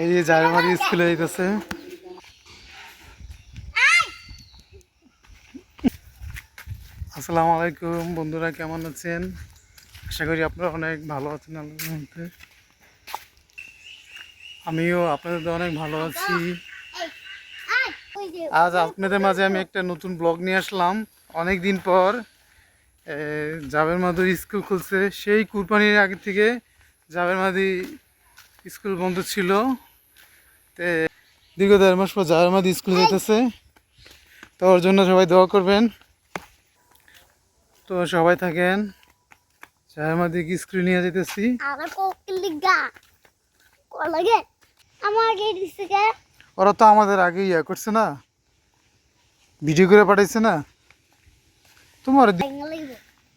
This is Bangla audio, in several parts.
এই যে জারমারি স্কুলে যাইতেছে। আসসালামু আলাইকুম, বন্ধুরা কেমন আছেন? আশা করি আপনারা অনেক ভালো আছেন, আল্লাহর আমিও আপনাদের অনেক ভালো আছি। আজ আপনাদের মাঝে আমি একটা নতুন ব্লগ নিয়ে আসলাম। অনেক দিন পর জাবের মাদুর স্কুল খুলছে। সেই কুরবানির আগে থেকে জাবের মাদি স্কুল বন্ধ ছিল। তে দীর্ঘ দেড় মাস পর জাবের মাদি স্কুল যেতেছে। তো ওর জন্য সবাই দোয়া করবেন। তো সবাই থাকেন। জাবের মাদি স্কুল নিয়ে যেতেছি? ওরা তো আমাদের আগে ইয়া করছে না। ভিডিও করে পাঠাইছে না। তোমার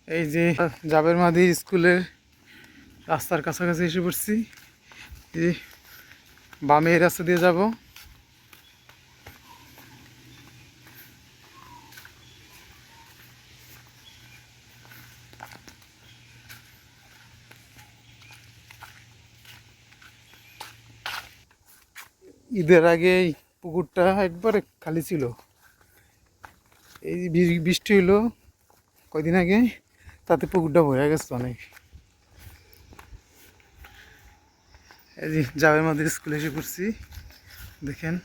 এই যে জাবের মাদি স্কুলের রাস্তার কাছাকাছি এসে পড়ছি। এই বামে রাস্তা দিয়ে যাব। ঈদের আগে এই পুকুরটা একবারে খালি ছিল। এই বৃষ্টি হলো কয়দিন আগে, তাতে পুকুরটা ভরে গেছে অনেক। এই যে জাবের মধ্যে স্কুলে এসে পড়ছি। দেখেন।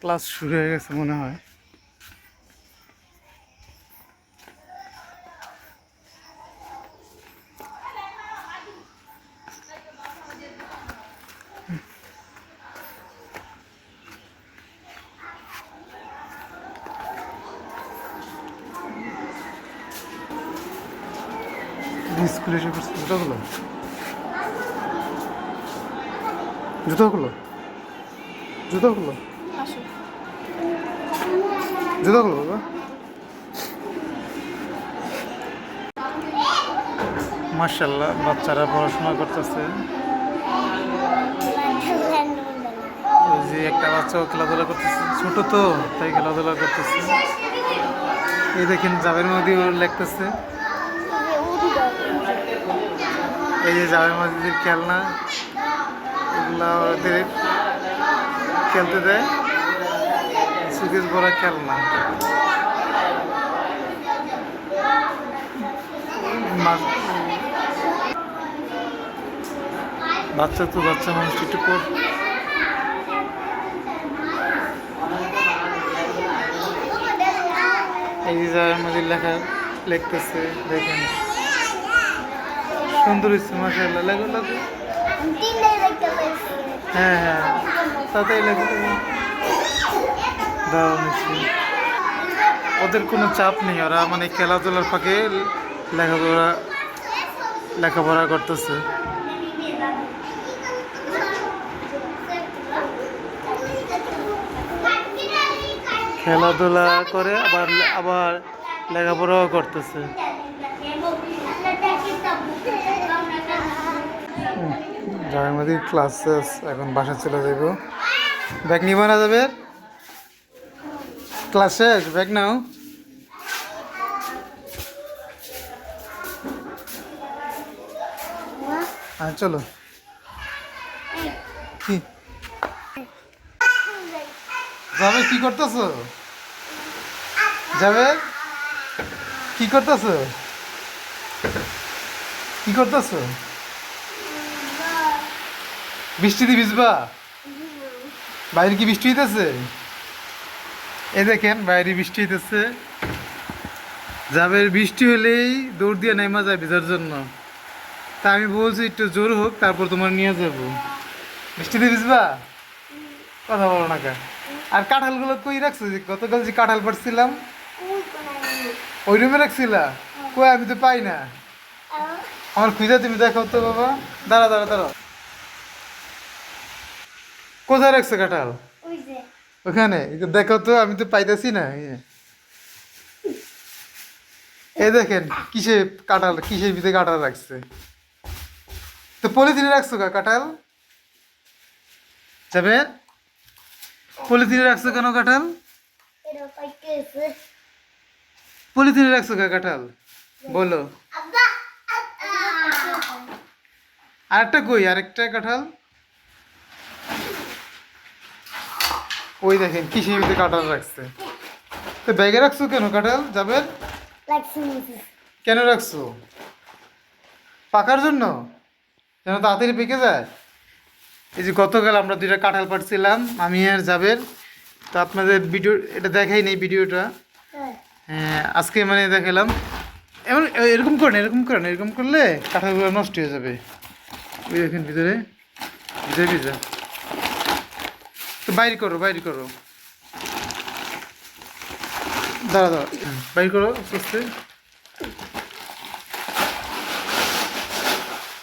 ক্লাস শুরু হয়ে গেছে মনে হয়। স্কুলে এসে জুতোগুলো জুতোগুলো জুতোগুলো জুতোগুলো বাবা। মার্শাল্লাহ বাচ্চারা পড়াশোনা করতেছে। যে একটা বাচ্চাও খেলাধুলা করতেছে। ছোট তো তাই খেলাধুলা করতেছে। এই দেখেন জাবের মধ্যে লেখতেছে। এই যে জাবের মসজিদের খেলনা, এগুলা ওদের খেলতে দেয়। সুকেশ ভরা খেলনা। বাচ্চা তো বাচ্চা মানুষ, একটু পর এই যে জাবের মসজিদ লেখা লিখতেছে, দেখেন। সুন্দর হচ্ছে মাসাল্লাহ লাগো হ্যাঁ হ্যাঁ। ওদের কোনো চাপ নেই, ওরা মানে খেলাধুলার ফাঁকে লেখাপড়া লেখাপড়া করতেছে। খেলাধুলা করে আবার আবার লেখাপড়াও করতেছে। যার মধ্যে ক্লাস শেষ এখন বাসা চলে যাইব। ব্যাগ নিব না যাবে? ক্লাস শেষ, ব্যাগ নাও। হ্যাঁ চলো। কি? যাবে কি করতেছো? যাবে কি করতেছো? কি করতেছো? বৃষ্টিতে ভিজবা? বাইরে কি বৃষ্টি হইতেছে? এই দেখেন, বাইরে বৃষ্টি হইতেছে। যাবে বৃষ্টি হলেই দৌড় দিয়ে নেমা যায় ভিজার জন্য। তা আমি বলছি, একটু জোর হোক, তারপর তোমার নিয়ে যাব। বৃষ্টিতে ভিজবা? কথা বলো না আর কাঁঠালগুলো কই রাখছো? যে গতকাল যে কাঁঠাল পাড়ছিলাম, ওই রুমে রাখছিলা? কই, আমি তো পাই না। আমার খুঁজে তুমি দেখো তো, বাবা। দাঁড়া দাঁড়া দাঁড়া কোথায় রাখছো কাঁঠাল? ওখানে? দেখো তো আমি তো পাইতেছি না। এ দেখেন কিসে কাঁঠাল কিসের ভিতরে কাঁঠাল রাখছে? তো পলিথিনে রাখছো কা কাঁঠাল? যাবে পলিথিনে রাখছো কেন কাঁঠাল? পলিথিনে রাখছো কা কাঁঠাল? বলো। আরেকটা কই? আরেকটা কাঁঠাল? ওই দেখেন কিসের ভিতরে কাঁঠাল রাখছে। তো ব্যাগে রাখছো কেন কাঁঠাল যাবেন লাগছে কেন রাখছো? পাকার জন্য? যেন তাড়াতাড়ি পেকে যায়? এই যে গতকাল আমরা দুইটা কাঁঠাল পাড়ছিলাম আমি আর যাবের তো আপনাদের ভিডিও এটা দেখাই নেই ভিডিওটা। হ্যাঁ, আজকে মানে দেখালাম। এমন এরকম করেন এরকম করেন এরকম করলে কাঁঠালগুলো নষ্ট হয়ে যাবে। ওই দেখেন ভিতরে ভিজে ভিজা। বাইর করো বাইর করো। দাঁড়া দাঁড়া। বাইর করো সুস্থে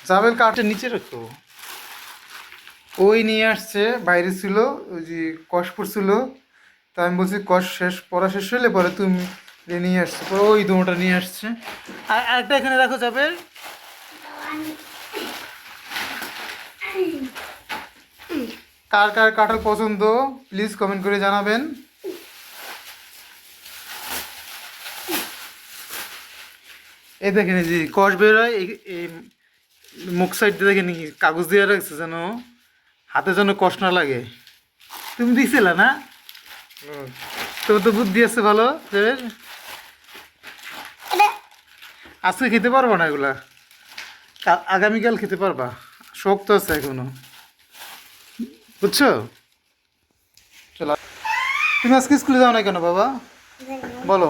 জাবেল কাঠের নিচে রাখো। ওই নিয়ে আসছে, বাইরে ছিল, ওই যে কষ পড়ছিল তা আমি বলছি কষ শেষ, পড়া শেষ হলে পরে তুমি নিয়ে আসছো। ওই দোটা নিয়ে আসছে। আর আরেকটা এখানে রাখো যাবেল কার কার কাঁঠাল পছন্দ প্লিজ কমেন্ট করে জানাবেন। এই দেখেন এই যে কষ বেরোয় এই- মুখ সাইড দিয়ে দেখেন কাগজ দিয়ে রাখছে যেন হাতে যেন কষ্ট না লাগে। তুমি দিছিলা না? তোর তো বুদ্ধি আছে ভালো আজকে খেতে পারব না এগুলা? আগামীকাল খেতে পারবা। শক্ত আছে এখনও। বুঝছ? চলো। তুমি আজকে স্কুলে যাও না কেন বাবা? বলো।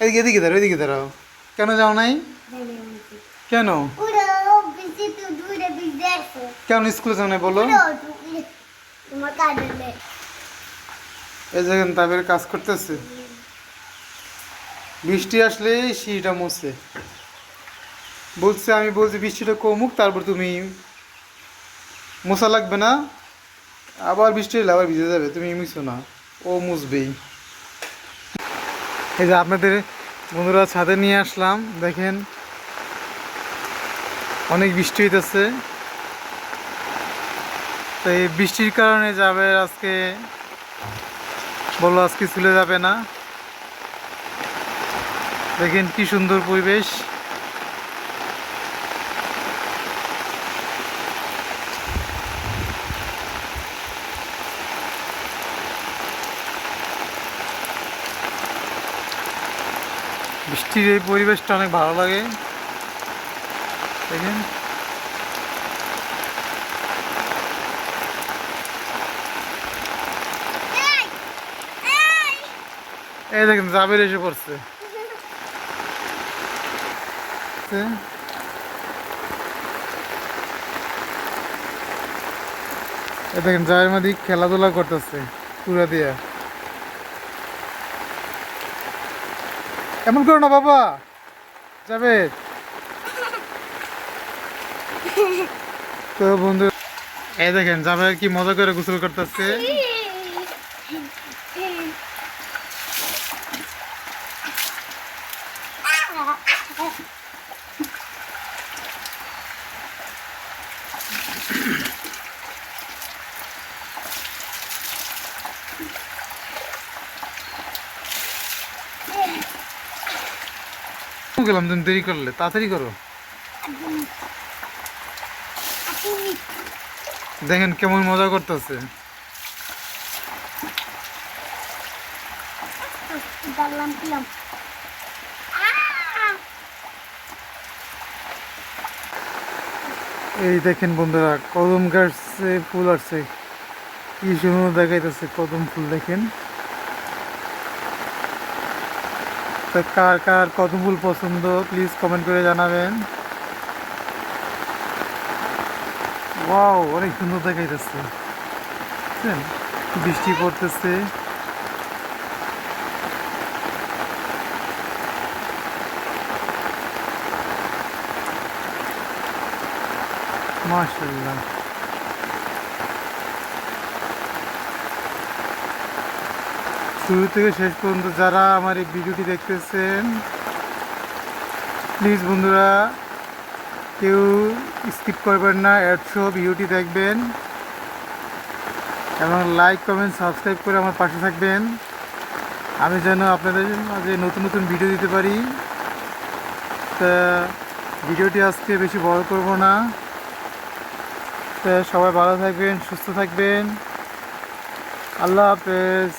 এদিকে এদিকে দাঁড়াও এদিকে দাঁড়াও। কেন যাও নাই? কেন? কেন স্কুলে যাও নাই বলো? এই দেখেন তাদের কাজ করতেছে। বৃষ্টি আসলে সিঁড়িটা মুছে। বলছে আমি বলছি বৃষ্টিটা কমুক তারপর তুমি মশা লাগবে না? আবার বৃষ্টি এলে আবার ভিজে যাবে, তুমি মুছো না ও মুছবেই। এই যে আপনাদের বন্ধুরা ছাদে নিয়ে আসলাম, দেখেন। অনেক বৃষ্টি হইতেছে। তো এই বৃষ্টির কারণে যাবে আজকে বলল আজকে চলে যাবে না। দেখেন কি সুন্দর পরিবেশ। বৃষ্টির এই পরিবেশটা অনেক ভালো লাগে। দেখেন। এই দেখেন, জাবের এসে পড়ছে। দেখেন, জাবের মধ্যে খেলাধুলা করতেছে, পুরা দিয়া। এমন করো না, বাবা। যাবে। তো বন্ধু, এই দেখেন যাবে কি মজা করে গোসল করতেছে। গেলাম, তুমি দেরি করলে। তাড়াতাড়ি করো। দেখেন কেমন মজা করতেছে। এই দেখেন বন্ধুরা, কদম গাছে ফুল আসছে। কি সুন্দর দেখাইতেছে কদম ফুল, দেখেন। তা কার কার কদম ফুল পছন্দ প্লিজ কমেন্ট করে জানাবেন। ওয়াও অনেক সুন্দর দেখাইতেছে? বৃষ্টি পড়তেছে। মাশাল্লাহ শুরু থেকে শেষ পর্যন্ত যারা আমার এই ভিডিওটি দেখতেছেন প্লিজ বন্ধুরা, কেউ স্কিপ করবেন না অ্যাডশো ভিডিওটি দেখবেন এবং লাইক কমেন্ট সাবস্ক্রাইব করে আমার পাশে থাকবেন। আমি যেন আপনাদের মাঝে নতুন নতুন ভিডিও দিতে পারি। তা ভিডিওটি আজকে বেশি বড় করব না। তা সবাই ভালো থাকবেন, সুস্থ থাকবেন। আল্লাহ হাফেজ।